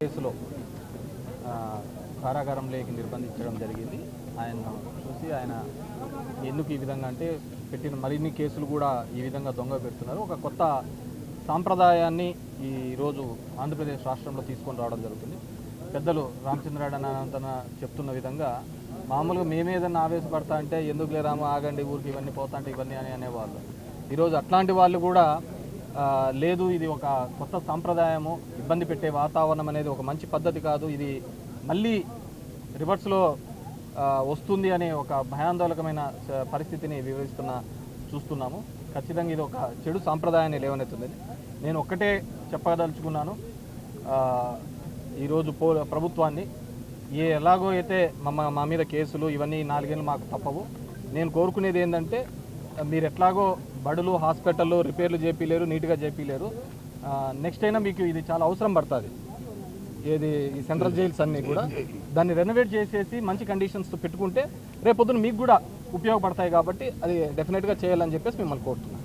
కేసులో కారాగారంలోకి నిర్బంధించడం జరిగింది. ఆయన చూసి ఆయన ఎందుకు ఈ విధంగా అంటే పెట్టిన మరిన్ని కేసులు కూడా ఈ విధంగా దొంగ పెడుతున్నారు. ఒక కొత్త సాంప్రదాయాన్ని ఈరోజు ఆంధ్రప్రదేశ్ రాష్ట్రంలో తీసుకొని రావడం జరుగుతుంది. పెద్దలు రామచంద్రాడు అనంతన చెప్తున్న విధంగా మామూలుగా మేమేదన్నా ఆవేశపడతా అంటే ఎందుకు లేరామో ఆగండి ఊరికి ఇవన్నీ పోతా అంటే ఇవన్నీ అని అనేవాళ్ళు. ఈరోజు అట్లాంటి వాళ్ళు కూడా లేదు ఇది ఒక కొత్త సాంప్రదాయము ఇబ్బంది పెట్టే వాతావరణం అనేది ఒక మంచి పద్ధతి కాదు. ఇది మళ్ళీ రివర్స్లో వస్తుంది అనే ఒక భయాందోళకమైన పరిస్థితిని వివరిస్తున్న చూస్తున్నాము. ఖచ్చితంగా ఇది ఒక చెడు సాంప్రదాయాన్ని లేవనెత్తుంది నేను ఒక్కటే చెప్పదలుచుకున్నాను. ఈరోజు పో ప్రభుత్వాన్ని ఏ ఎలాగో అయితే మా మా మీద కేసులు ఇవన్నీ నాలుగేళ్ళు మాకు తప్పవు. నేను కోరుకునేది ఏంటంటే మీరు ఎట్లాగో బడులు హాస్పిటల్ రిపేర్లు చేపిలేరు నీట్గా చేపిలేరు. నెక్స్ట్ అయినా మీకు ఇది చాలా అవసరం పడుతుంది. ఏది ఈ సెంట్రల్ జైల్స్ అన్నీ కూడా. దాన్ని రెనోవేట్ చేసేసి మంచి కండిషన్స్తో పెట్టుకుంటే రేపొద్దున మీకు కూడా ఉపయోగపడతాయి కాబట్టి అది డెఫినెట్గా చేయాలని చెప్పేసి మిమ్మల్ని కోరుతున్నాను.